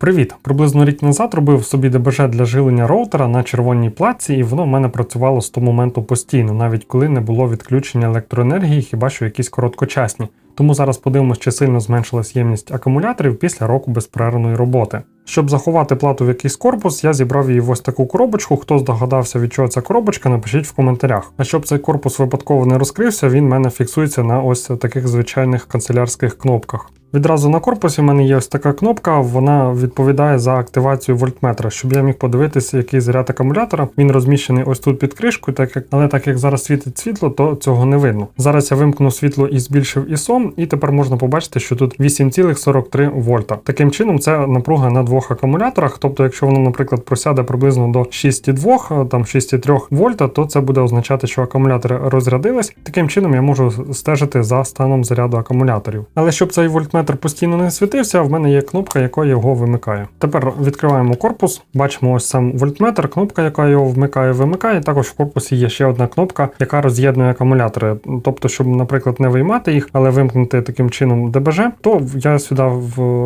Привіт! Приблизно рік назад робив собі ДБЖ для жилення роутера на червоній платці, і воно в мене працювало з того моменту постійно, навіть коли не було відключення електроенергії, хіба що якісь короткочасні. Тому зараз подивимось, чи сильно зменшилась ємність акумуляторів після року безперервної роботи. Щоб заховати плату в якийсь корпус, я зібрав її в ось таку коробочку. Хто здогадався, від чого ця коробочка, напишіть в коментарях. А щоб цей корпус випадково не розкрився, він в мене фіксується на ось таких звичайних канцелярських кнопках. Відразу на корпусі в мене є ось така кнопка, вона відповідає за активацію вольтметра. Щоб я міг подивитися, який заряд акумулятора. Він розміщений ось тут під кришкою, так як, але так як зараз світить світло, то цього не видно. Зараз я вимкну світло і збільшив ISO, і тепер можна побачити, що тут 8,43 вольта. Таким чином, це напруга на двох акумуляторах. Тобто, якщо воно, наприклад, просяде приблизно до 6,2, там 6,3 вольта, то це буде означати, що акумулятори розрядились. Таким чином я можу стежити за станом заряду акумуляторів. Але щоб цей вольтметр постійно не світився, в мене є кнопка, яка його вимикає. Тепер відкриваємо корпус, бачимо ось сам вольтметр, кнопка, яка його вмикає, вимикає. Також в корпусі є ще одна кнопка, яка роз'єднує акумулятори. Тобто, щоб, наприклад, не виймати їх, але вимкнути таким чином ДБЖ, то я сюди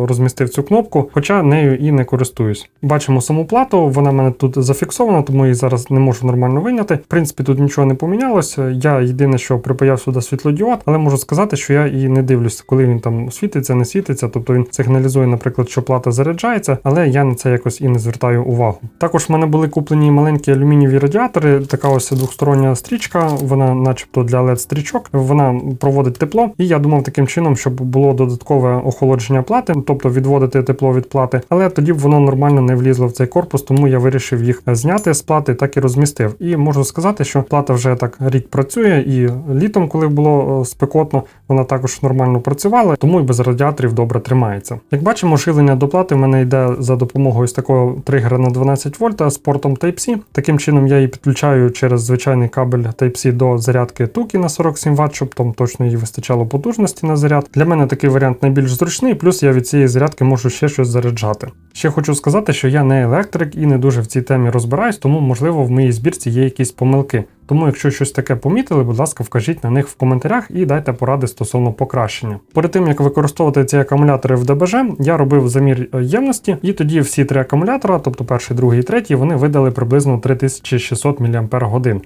розмістив цю кнопку, хоча нею не користуюсь. Бачимо саму плату, вона в мене тут зафіксована, тому її зараз не можу нормально виняти. В принципі, тут нічого не помінялося. Я єдине, що припаяв сюди світлодіод, але можу сказати, що я і не дивлюся, коли він там світиться, не світиться. Тобто він сигналізує, наприклад, що плата заряджається, але я на це якось і не звертаю увагу. Також в мене були куплені маленькі алюмінієві радіатори, така ось двохстороння стрічка, вона, начебто, для led стрічок, вона проводить тепло. І я думав таким чином, щоб було додаткове охолодження плати, тобто відводити тепло від плати, але тоді б воно нормально не влізло в цей корпус, тому я вирішив їх зняти з плати, так і розмістив. І можу сказати, що плата вже так рік працює, і літом, коли було е, спекотно, вона також нормально працювала, тому і без радіаторів добре тримається. Як бачимо, жилення до плати в мене йде за допомогою ось такого тригера на 12 вольт з портом Type-C. Таким чином я її підключаю через звичайний кабель Type-C до зарядки Туки на 47 Вт, щоб там точно їй вистачало потужності на заряд. Для мене такий варіант найбільш зручний, плюс я від цієї зарядки можу ще щось заряджати. Ще хочу сказати, що я не електрик і не дуже в цій темі розбираюсь, тому можливо в моїй збірці є якісь помилки. Тому, якщо щось таке помітили, будь ласка, вкажіть на них в коментарях і дайте поради стосовно покращення. Перед тим як використовувати ці акумулятори в ДБЖ, я робив замір е, ємності, і тоді всі три акумулятора, тобто перший, другий і третій, вони видали приблизно 3600 мАч.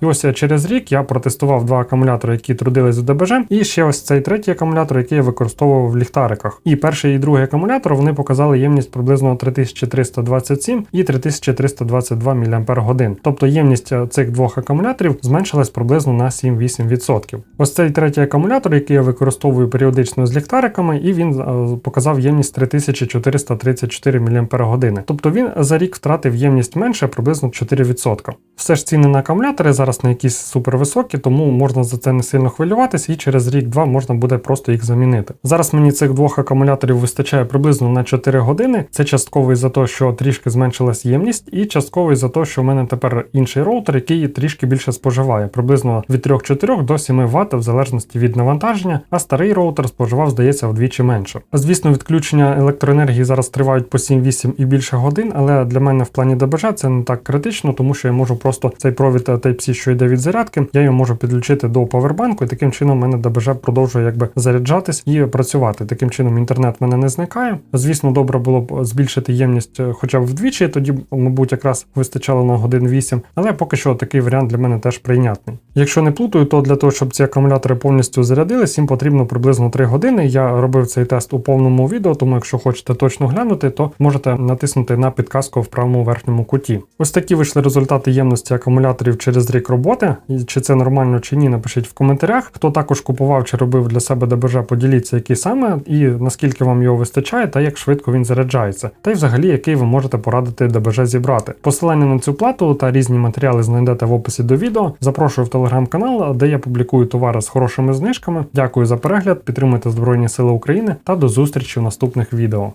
І ось е, через рік я протестував два акумулятори, які трудились в ДБЖ, і ще ось цей третій акумулятор, який я використовував в ліхтариках. І перший і другий акумулятор вони показали ємність приблизно 3327 і 3322 мАч. Тобто ємність е, цих двох акумуляторів зменшилась приблизно на 7-8%. Ось цей третій акумулятор, який я використовую періодично з ліхтариками, і він е, показав ємність 3434 мАч. Тобто він за рік втратив ємність менше приблизно 4%. Все ж ціни на акумулятори зараз не якісь супервисокі, тому можна за це не сильно хвилюватися, і через рік-два можна буде просто їх замінити. Зараз мені цих двох акумуляторів вистачає приблизно на 4 години. Це частковий за те, що трішки зменшилась ємність, і частковий за те, що в мене тепер інший роутер, який трішки більше споживає, приблизно від 3-4 до 7 Вт в залежності від навантаження, а старий роутер споживав, здається, вдвічі менше. Звісно, відключення електроенергії зараз тривають по 7-8 і більше годин, але для мене в плані ДБЖ це не так критично, тому що я можу просто цей провід Type-C, що йде від зарядки, я його можу підключити до павербанку, і таким чином в мене ДБЖ продовжує якби заряджатись і працювати. Таким чином інтернет в мене не зникає. Звісно, добре було б збільшити ємність е, хоча б вдвічі, тоді, мабуть, якраз вистачало на годин 8, але поки що такий варіант для мене теж прийнятний. Якщо не плутаю, то для того, щоб ці акумулятори повністю зарядились, їм потрібно приблизно 3 години. Я робив цей тест у повному відео, тому якщо хочете точно глянути, то можете натиснути на підказку в правому верхньому куті. Ось такі вийшли результати ємності акумуляторів через рік роботи. Чи це нормально чи ні, напишіть в коментарях. Хто також купував чи робив для себе ДБЖ, поділіться, який саме і наскільки вам його вистачає, та як швидко він заряджається. Та й взагалі, який ви можете порадити ДБЖ зібрати. Посилання на цю плату та різні матеріали знайдете в описі до відео. Запрошую в телеграм-канал, де я публікую товари з хорошими знижками. Дякую за перегляд, підтримуйте Збройні Сили України та до зустрічі в наступних відео.